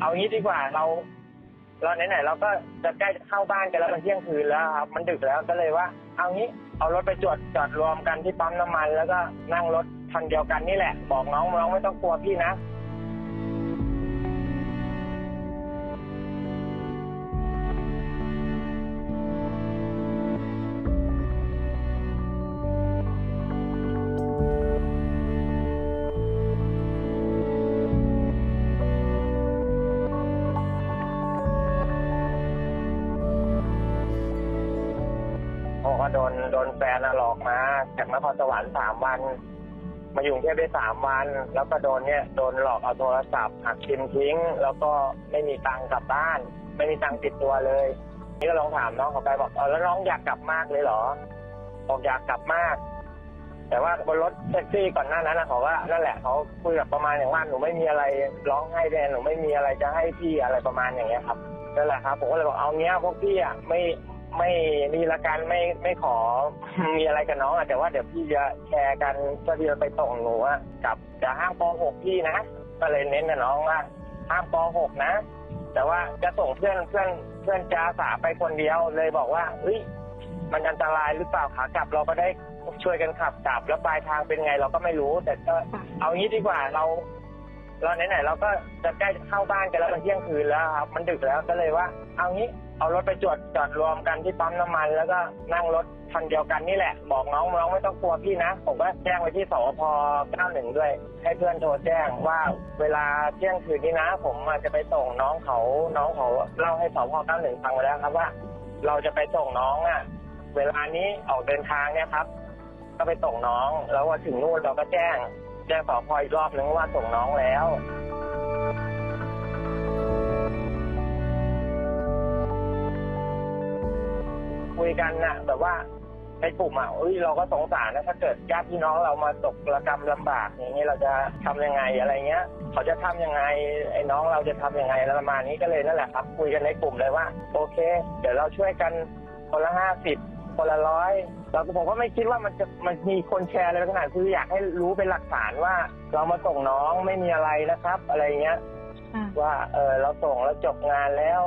เอางี้ดีกว่าเราเราไหนๆเราก็จะใกล้จะเข้าบ้านกันแล้วมันเที่ยงคืนแล้วครับมันดึกแล้วก็เลยว่า เอางี้เอารถไปจอดจอดรวมกันที่ปั๊มน้ำมัน แล้วก็นั่งรถคันเดียวกันนี่แหละ บอกน้องน้องไม่ต้องกลัวพี่นะ โอ้ก็โดนโดนแฟนน่ะหลอกมาจากนครสวรรค์สามวัน มาอยู่กรุงเทพได้สามวัน แล้วก็โดนเนี่ยโดนหลอกเอาโทรศัพท์หักซิมทิ้ง แล้วก็ไม่มีตังค์กลับบ้าน ไม่มีตังค์ติดตัวเลย นี่ก็ลองถามน้องเขาไปบอกเออแล้วน้องอยากกลับมากเลยเหรอบอกอยากกลับมาก แต่ว่าบนรถแท็กซี่ก่อนหน้านั้นนะเขาว่านั่นแหละเขาคุยกับประมาณอย่างว่าหนูไม่มีอะไรร้องไห้แดนหนูไม่มีอะไรจะให้พี่อะไรประมาณอย่างเงี้ยครับนั่นแหละครับผมก็เลยบอกเอาเงี้ยพวกพี่อะไม่ ไม่มีละกันไม่ไม่ขอมีอะไรกับน้องอะแต่ว่าเดี๋ยวพี่จะแชร์กันเพื่อที่จะไปส่งหนูอะกับจะห้ามป .6 พี่นะก็เลยเน้นกับน้องว่าห้ามป .6 นะ แต่ว่าจะส่งเพื่อนเพื่อนเพื่อนจ้าสาไปคนเดียวเลยบอกว่าเฮ้ยมันอันตรายหรือเปล่าขากลับเราก็ได้ช่วยกันขับกลับแล้วปลายทางเป็นไงเราก็ไม่รู้ แต่ก็เอางี้ดีกว่าเราเราไหนๆเราก็จะใกล้เข้าบ้านกันแล้วมันเที่ยงคืนแล้วครับมันดึกแล้วก็เลยว่า เอางี้ เอารถไปจอดจอดรวมกันที่ปั๊มน้ำมัน แล้วก็นั่งรถคันเดียวกันนี่แหละ บอกน้องน้องไม่ต้องกลัวพี่นะ ผมก็แจ้งไปที่สพ91 ด้วย ให้เพื่อนโทรแจ้งว่าเวลาเที่ยงคืนนี้นะ ผมอาจจะไปส่งน้องเขาน้องเขาเล่าให้สพ91ฟังไปแล้วครับว่า เราจะไปส่งน้องอะ เวลานี้ออกเดินทางเนี่ยครับ ก็ไปส่งน้องแล้วว่าถึงนู่นเราก็แจ้ง แจ้งสพอีกรอบนึงว่าส่งน้องแล้ว ยกันน่ะแบบว่าในกลุ่มอะเอ้ยเราก็สงสารนะถ้าเกิดญาติพี่น้องเรามาตกระกรรมลำบากอย่างนี้เราจะทำยังไงอะไรเงี้ย เขาจะทำยังไงไอ้น้องเราจะทำยังไงแล้วประมาณนี้ก็เลยนั่นแหละครับ คุยกันในกลุ่มเลยว่า โอเค เดี๋ยวเราช่วยกันคนละห้าสิบคนละร้อยเราก็ผมก็ไม่คิดว่ามันจะมันมีคนแชร์อะไรขนาดคืออยากให้รู้เป็นหลักฐานว่า เรามาส่งน้องไม่มีอะไรนะครับ อะไรเงี้ย ค่ะ ว่าเออเราส่งแล้วจบงานแล้ว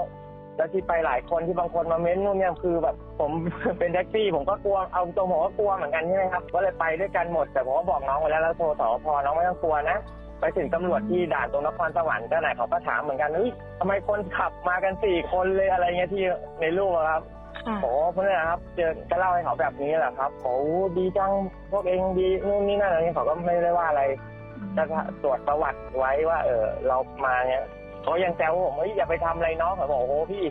แล้วที่ไปหลายคนที่บางคนมาเม้นนู่นเนี่ยคือแบบผมเป็นแท็กซี่ผมก็กลัวเอาตรงผมก็กลัวเหมือนกันใช่ไหมครับก็เลยไปด้วยกันหมดแต่ผมก็บอกน้องไปแล้วแล้วโทรสอพน้องไม่ต้องกลัวนะไปถึงตำรวจที่ด่านตรงนครสวรรค์ก็ไหนเขาก็ถามเหมือนกันเฮ้ยทำไมคนขับมากันสี่คนเลยอะไรเงี้ยที่ในรูปอะครับค่ะโอ้เพื่อนนะครับ เจอก็เล่าให้เขาแบบนี้แหละครับโอ้ดีจังพวกเองดีนู่นนี่นั่นอะไรเงี้ยเขาก็ไม่ได้ว่าอะไรก็ตรวจประวัติไว้ว่า เออเรามาเนี่ย เขายังแซวผมว่าอย่าไปทำอะไรน้องผมบอกโอ้โหพี่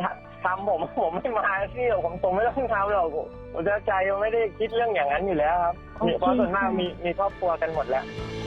ถ้าทำผมผมไม่มาที่หรอกผมผมไม่ต้องทำหรอกผมจะใจไม่ได้คิดเรื่องอย่างนั้นอยู่แล้วครับเพราะส่วนมากมีมีครอบครัวกันหมดแล้วค